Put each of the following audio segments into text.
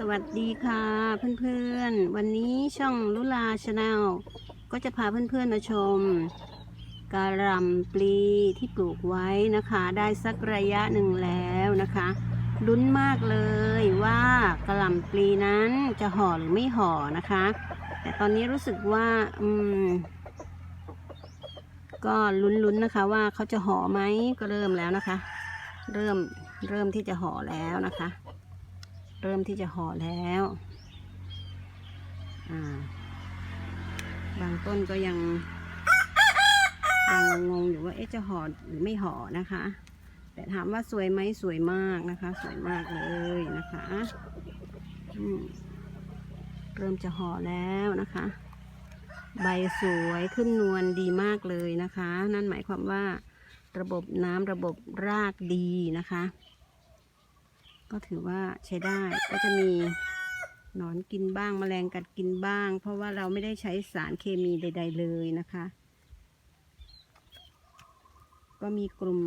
สวัสดีค่ะเพื่อนๆ วันนี้ช่องลุลาชาแนลก็จะพาเพื่อนๆมาชมกระลำปลีที่ปลูกไว้นะคะ ได้สักระยะหนึ่งแล้วนะคะลุ้นมากเลยว่ากระลำปลีนั้นจะห่อหรือไม่ห่อนะคะ แต่ตอนนี้รู้สึกว่าอืมก็ลุ้นๆนะคะว่าเขาจะห่อไหมก็เริ่มแล้วนะคะ เริ่มเริ่มที่จะห่อแล้วนะคะ เริ่มที่จะห่อแล้วบางต้นก็ยังยังงงอยู่ว่าเอ๊ะจะห่อหรือไม่ห่อนะคะ แต่ถามว่าสวยไหมสวยมากนะคะ สวยมากเลยนะคะเริ่มจะห่อแล้วนะคะ ใบสวยขึ้นนวลดีมากเลยนะคะ นั่นหมายความว่าระบบน้ำระบบรากดีนะคะ ก็ถือว่าใช้ได้ก็จะมีหนอนกินบ้างแมลงกัดกินบ้าง เพราะว่าเราไม่ได้ใช้สารเคมีใด ๆ เลยนะคะ ก็มีกลุ่ม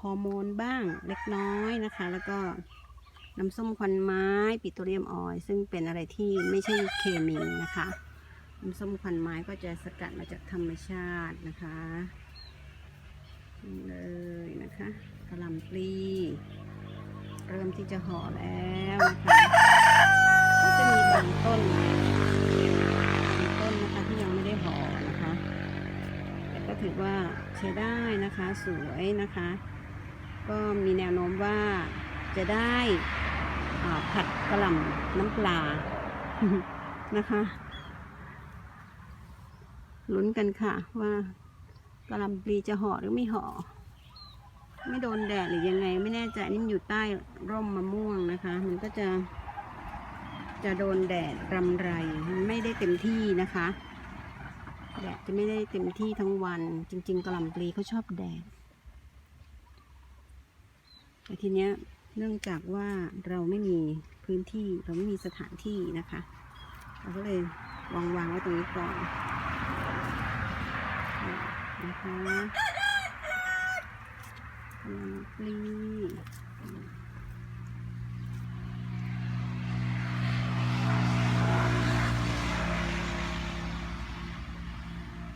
ฮอร์โมนบ้างเล็กน้อยนะคะ แล้วก็น้ำส้มควันไม้ ปิโตรเลียมออยล์ซึ่งเป็นอะไรที่ไม่ใช่เคมีนะคะ น้ำส้มควันไม้ก็จะสกัดมาจากธรรมชาตินะคะนี่เลยนะคะกระลำปลี เริ่มที่จะห่อแล้วนะคะก็จะมีบางต้นบางต้นนะคะที่ยังไม่ได้ห่อนะคะ แต่ก็ถือว่าใช้ได้นะคะสวยนะคะ ก็มีแนวโน้มว่าจะได้ผัดกระหล่ำน้ำปลานะคะลุ้นกันค่ะว่ากระหล่ำปลีจะห่อหรือไม่ห่อ ไม่โดนแดดหรือยังไง ไม่แน่ใจนี่มันอยู่ใต้ร่มมะม่วงนะคะ มันก็จะ จะโดนแดดรำไรมันไม่ได้เต็มที่นะคะ แดดจะไม่ได้เต็มที่ทั้งวัน จริง ๆกระหล่ำปลีเขาชอบแดดแต่ทีเนี้ยเนื่องจากว่าเราไม่มีพื้นที่เราไม่มีสถานที่นะคะ เราก็เลยวางวางๆไว้ตรงนี้ก่อนนะคะ ปลี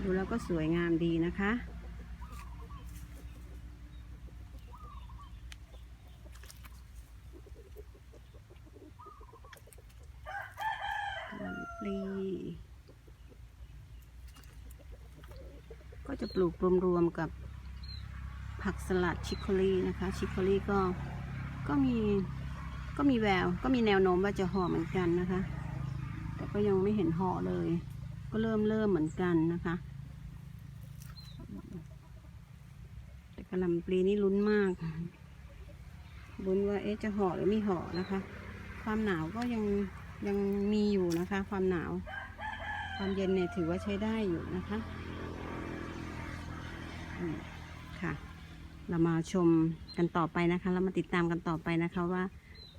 ดูแล้วก็สวยงามดีนะคะ ปลีก็จะปลูกรวมๆกับ ผักสลัดชิคโคลีนะคะ ชิคโคลีก็ก็มีก็มีแวว ก็มีแนวโน้มว่าจะห่อเหมือนกันนะคะ แต่ก็ยังไม่เห็นห่อเลย ก็เริ่มเริ่มเหมือนกันนะคะ แต่กระลำปลีนี่ลุ้นมากลุ้นว่าเอ๊ะจะห่อหรือไม่ห่อนะคะ ความหนาวก็ยังยังมีอยู่นะคะ ความหนาว ความเย็นเนี่ยถือว่าใช้ได้อยู่นะคะค่ะ เรามาชมกันต่อไปนะคะ เรามาติดตามกันต่อไปนะคะว่า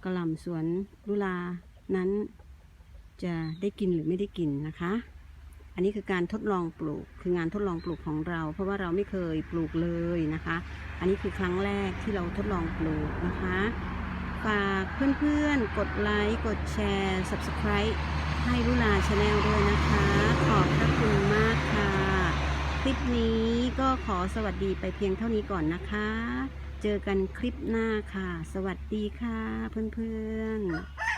กระหล่ำสวนลุลานั้นจะได้กินหรือไม่ได้กินนะคะ อันนี้คือการทดลองปลูก คืองานทดลองปลูกของเรา เพราะว่าเราไม่เคยปลูกเลยนะคะ อันนี้คือครั้งแรกที่เราทดลองปลูกนะคะ ฝากเพื่อนๆ กดไลค์ กดแชร์ subscribe ให้ลุลาชาแนลด้วยนะคะ ขอบพระคุณมากค่ะ คลิปนี้ก็ขอสวัสดีไปเพียงเท่านี้ก่อนนะคะ เจอกันคลิปหน้าค่ะ สวัสดีค่ะเพื่อนๆ